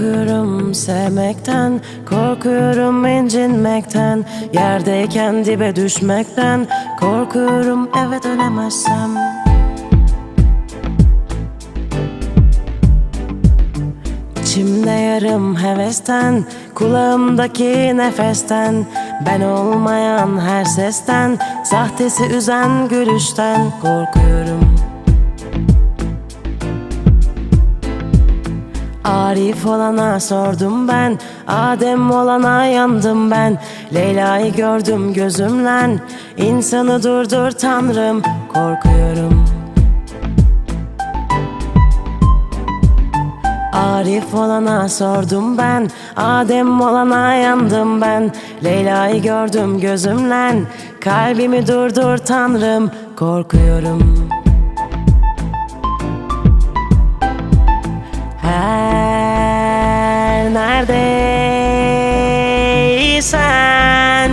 Korkuyorum sevmekten Korkuyorum incinmekten Yerdeyken dibe düşmekten Korkuyorum eve dönemezsem. İçimde yarım hevesten Kulağımdaki nefesten Ben olmayan her sesten Sahtesi üzen gülüşten Korkuyorum Arif olana sordum ben. Adem olana yandım ben. Leyla'yı gördüm gözümle İnsanı durdur tanrım Korkuyorum. Arif olana sordum ben. Adem olana yandım ben. Leyla'yı gördüm gözümle Kalbimi durdur tanrım Korkuyorum. Her neredeysen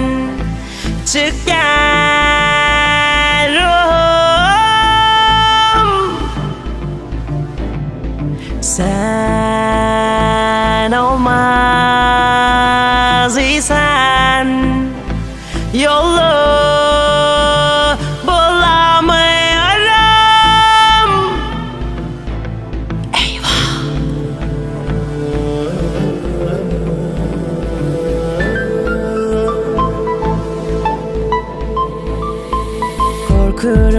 Çık gel ruhum. Sen olmaz isen. Yolu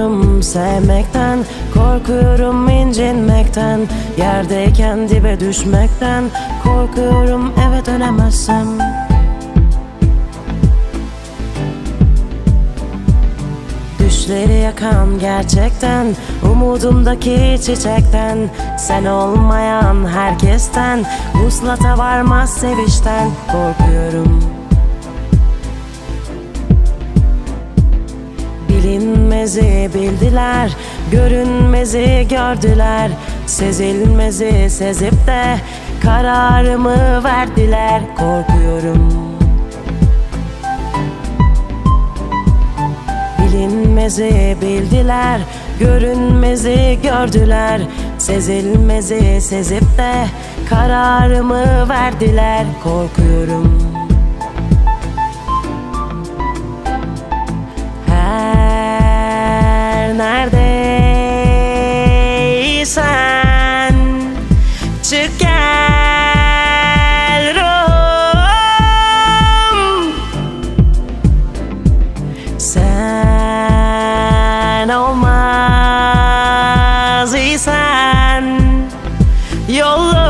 Korkuyorum sevmekten Korkuyorum incinmekten Yerdeyken dibe düşmekten Korkuyorum eve dönemezsem. Düşleri yakan gerçekten Umudumdaki çiçekten Sen olmayan herkesten Vuslata varmaz sevişten Korkuyorum Bilinmezi bildiler, görünmezi gördüler. Sezilmezi sezip de kararımı verdiler. Korkuyorum. Bilinmezi bildiler, görünmezi gördüler. Sezilmezi sezip de kararımı verdiler. Korkuyorum Yolu